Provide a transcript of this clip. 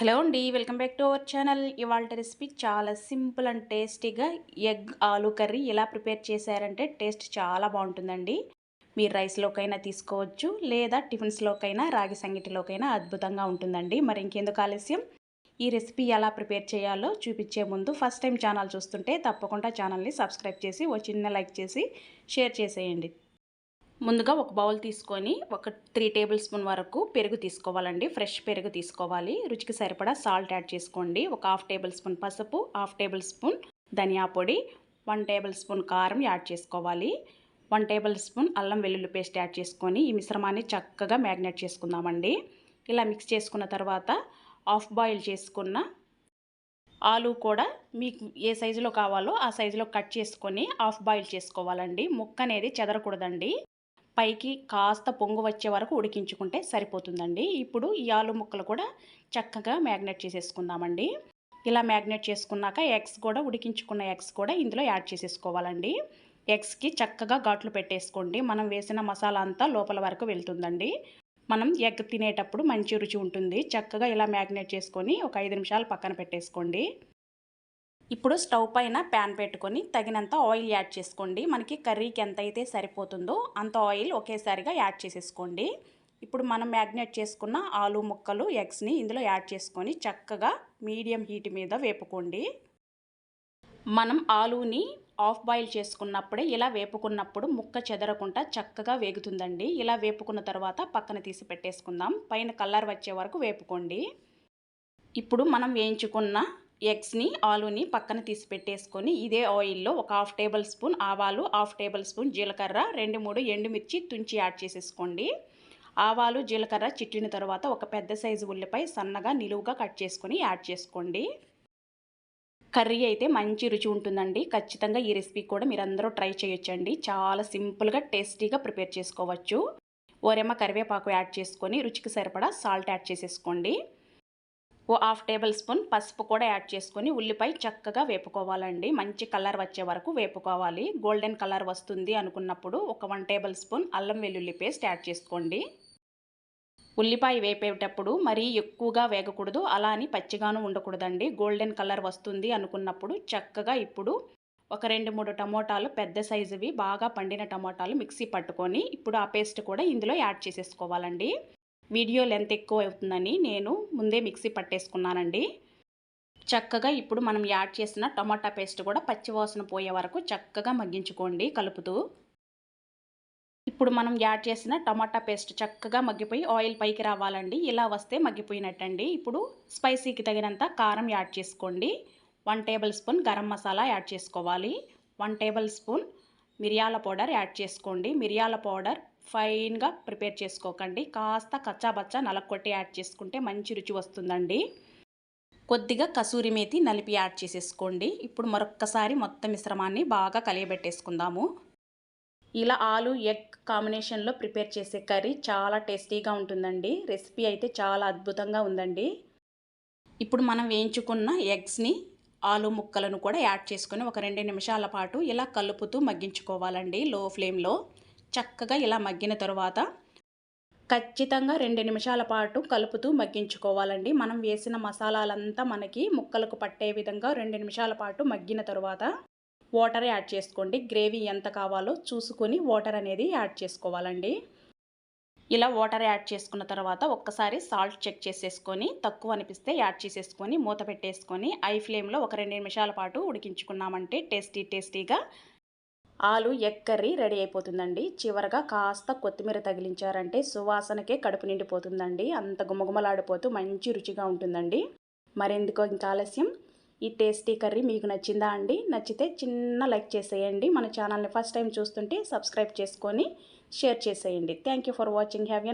Hello అండి welcome back to our channel. ఇవాళ recipe చాలా సింపుల్ అండ్ టేస్టీగా ఎగ్ ఆలు కర్రీ ఎలా ప్రిపేర్ చేశారంటే టేస్ట్ చాలా బాగుంటుందండి. మీరు రైస్లోకైనా తీసుకోవచ్చు లేదా టిఫిన్స్లోకైనా రాగి సంగటిలోకైనా అద్భుతంగా ఉంటుందండి. మరి ఇంకెందుకు ఆలస్యం? ఈ రెసిపీ ఎలా ప్రిపేర్ చేయాలో చూపించే ముందు ఫస్ట్ టైం ఛానల్ చూస్తుంటే తప్పకుండా ఛానల్ని సబ్స్క్రైబ్ చేసి ఓ చిన్న లైక్ చేసి షేర్ చేసేయండి. ముందుగా ఒక బౌల్ తీసుకొని ఒక త్రీ టేబుల్ స్పూన్ వరకు పెరుగు తీసుకోవాలండి. ఫ్రెష్ పెరుగు తీసుకోవాలి. రుచికి సరిపడా సాల్ట్ యాడ్ చేసుకోండి. ఒక హాఫ్ టేబుల్ స్పూన్ పసుపు హాఫ్ టేబుల్ స్పూన్ ధనియా పొడి వన్ టేబుల్ స్పూన్ కారం యాడ్ చేసుకోవాలి. వన్ టేబుల్ స్పూన్ అల్లం వెల్లుల్లి పేస్ట్ యాడ్ చేసుకొని ఈ మిశ్రమాన్ని చక్కగా మ్యాగ్నేట్ చేసుకుందామండి. ఇలా మిక్స్ చేసుకున్న తర్వాత హాఫ్ బాయిల్ చేసుకున్న ఆలు కూడా మీకు ఏ సైజులో కావాలో ఆ సైజులో కట్ చేసుకొని హాఫ్ బాయిల్ చేసుకోవాలండి. ముక్క అనేది చెదరకూడదండి. పైకి కాస్త పొంగు వచ్చే వరకు ఉడికించుకుంటే సరిపోతుందండి. ఇప్పుడు ఈ ఆలు ముక్కలు కూడా చక్కగా మ్యాగ్నెట్ చేసేసుకుందామండి. ఇలా మ్యాగ్నెట్ చేసుకున్నాక ఎగ్స్ కూడా ఉడికించుకున్న ఎగ్స్ కూడా ఇందులో యాడ్ చేసేసుకోవాలండి. ఎగ్స్కి చక్కగా ఘాట్లు పెట్టేసుకోండి. మనం వేసిన మసాలా అంతా లోపల వరకు వెళ్తుందండి. మనం ఎగ్ తినేటప్పుడు మంచి రుచి ఉంటుంది. చక్కగా ఇలా మ్యాగ్నేట్ చేసుకొని ఒక ఐదు నిమిషాలు పక్కన పెట్టేసుకోండి. ఇప్పుడు స్టవ్ పైన ప్యాన్ పెట్టుకొని తగినంత ఆయిల్ యాడ్ చేసుకోండి. మనకి కర్రీకి ఎంత అయితే సరిపోతుందో అంత ఆయిల్ ఒకేసారిగా యాడ్ చేసేసుకోండి. ఇప్పుడు మనం మ్యాగ్నేట్ చేసుకున్న ఆలు ముక్కలు ఎగ్స్ని ఇందులో యాడ్ చేసుకొని చక్కగా మీడియం హీట్ మీద వేపుకోండి. మనం ఆలుని ఆఫ్ బాయిల్ చేసుకున్నప్పుడే ఇలా వేపుకున్నప్పుడు ముక్క చెదరకుండా చక్కగా వేగుతుందండి. ఇలా వేపుకున్న తర్వాత పక్కన తీసి పెట్టేసుకుందాం. పైన కలర్ వచ్చే వరకు వేపుకోండి. ఇప్పుడు మనం వేయించుకున్న ఎగ్స్ని ఆలుని పక్కన తీసి పెట్టేసుకొని ఇదే ఆయిల్లో ఒక హాఫ్ టేబుల్ స్పూన్ ఆవాలు హాఫ్ టేబుల్ స్పూన్ జీలకర్ర రెండు మూడు ఎండుమిర్చి తుంచి యాడ్ చేసేసుకోండి. ఆవాలు జీలకర్ర చిట్లిన తర్వాత ఒక పెద్ద సైజు ఉల్లిపాయ సన్నగా నిలువుగా కట్ చేసుకొని యాడ్ చేసుకోండి. కర్రీ అయితే మంచి రుచి ఉంటుందండి. ఖచ్చితంగా ఈ రెసిపీ కూడా మీరందరూ ట్రై చేయొచ్చండి. చాలా సింపుల్గా టేస్టీగా ప్రిపేర్ చేసుకోవచ్చు. ఓరేమ కరివేపాకు యాడ్ చేసుకొని రుచికి సరిపడా సాల్ట్ యాడ్ చేసేసుకోండి. ఓ హాఫ్ టేబుల్ స్పూన్ పసుపు కూడా యాడ్ చేసుకొని ఉల్లిపాయ చక్కగా వేపుకోవాలండి. మంచి కలర్ వచ్చే వరకు వేపుకోవాలి. గోల్డెన్ కలర్ వస్తుంది అనుకున్నప్పుడు ఒక వన్ టేబుల్ స్పూన్ అల్లం వెల్లుల్లి పేస్ట్ యాడ్ చేసుకోండి. ఉల్లిపాయ వేపేటప్పుడు మరీ ఎక్కువగా వేగకూడదు. అలా అని పచ్చిగాను ఉండకూడదండి. గోల్డెన్ కలర్ వస్తుంది అనుకున్నప్పుడు చక్కగా ఇప్పుడు ఒక రెండు మూడు టమోటాలు పెద్ద సైజువి బాగా పండిన టమోటాలు మిక్సీ పట్టుకొని ఇప్పుడు ఆ పేస్ట్ కూడా ఇందులో యాడ్ చేసేసుకోవాలండి. వీడియో లెంత్ ఎక్కువ అవుతుందని నేను ముందే మిక్సీ పట్టేసుకున్నానండి. చక్కగా ఇప్పుడు మనం యాడ్ చేసిన టమాటా పేస్ట్ కూడా పచ్చివాసన పోయే వరకు చక్కగా మగ్గించుకోండి కలుపుతూ. ఇప్పుడు మనం యాడ్ చేసిన టమాటా పేస్ట్ చక్కగా మగ్గిపోయి ఆయిల్ పైకి రావాలండి. ఇలా వస్తే మగ్గిపోయినట్టండి. ఇప్పుడు స్పైసీకి తగినంత కారం యాడ్ చేసుకోండి. One tablespoon garam masala add చేసుకోవాలి. వన్ టేబుల్ స్పూన్ మిరియాల పౌడర్ యాడ్ చేసుకోండి. మిరియాల పౌడర్ ఫైన్గా ప్రిపేర్ చేసుకోకండి. కాస్త కచ్చాబచ్చా నలకొట్టి యాడ్ చేసుకుంటే మంచి రుచి వస్తుందండి. కొద్దిగా కసూరి మేతి నలిపి యాడ్ చేసేసుకోండి. ఇప్పుడు మరొక్కసారి మొత్తం మిశ్రమాన్ని బాగా కలియబెట్టేసుకుందాము. ఇలా ఆలు ఎగ్ కాంబినేషన్లో ప్రిపేర్ చేసే కర్రీ చాలా టేస్టీగా ఉంటుందండి. రెసిపీ అయితే చాలా అద్భుతంగా ఉందండి. ఇప్పుడు మనం వేయించుకున్న ఎగ్స్ని ఆలు ముక్కలను కూడా యాడ్ చేసుకొని ఒక రెండు నిమిషాల పాటు ఇలా కలుపుతూ మగ్గించుకోవాలండి లో ఫ్లేమ్లో. చక్కగా ఇలా మగ్గిన తరువాత ఖచ్చితంగా రెండు నిమిషాల పాటు కలుపుతూ మగ్గించుకోవాలండి. మనం వేసిన మసాలాలంతా మనకి ముక్కలకు పట్టే విధంగా రెండు నిమిషాల పాటు మగ్గిన తరువాత వాటర్ యాడ్ చేసుకోండి. గ్రేవీ ఎంత కావాలో చూసుకొని వాటర్ అనేది యాడ్ చేసుకోవాలండి. ఇలా వాటర్ యాడ్ చేసుకున్న తర్వాత ఒక్కసారి సాల్ట్ చెక్ చేసేసుకొని తక్కువ అనిపిస్తే యాడ్ చేసేసుకొని మూత పెట్టేసుకొని ఐ ఫ్లేమ్లో ఒక రెండు నిమిషాల పాటు ఉడికించుకున్నామంటే టేస్టీ టేస్టీగా ఆలు ఎగ్ కర్రీ రెడీ అయిపోతుందండి. చివరగా కాస్త కొత్తిమీర తగిలించారంటే సువాసనకే కడుపు నిండిపోతుందండి. అంత గుమగుమలాడిపోతూ మంచి రుచిగా ఉంటుందండి. మరెందుకో ఇంకా ఆలస్యం? ఈ టేస్టీ కర్రీ మీకు నచ్చిందా అండి? నచ్చితే చిన్న లైక్ చేసేయండి. మన ఛానల్ని ఫస్ట్ టైం చూస్తుంటే సబ్స్క్రైబ్ చేసుకొని షేర్ చేసేయండి. Thank for watching. హ్యావ్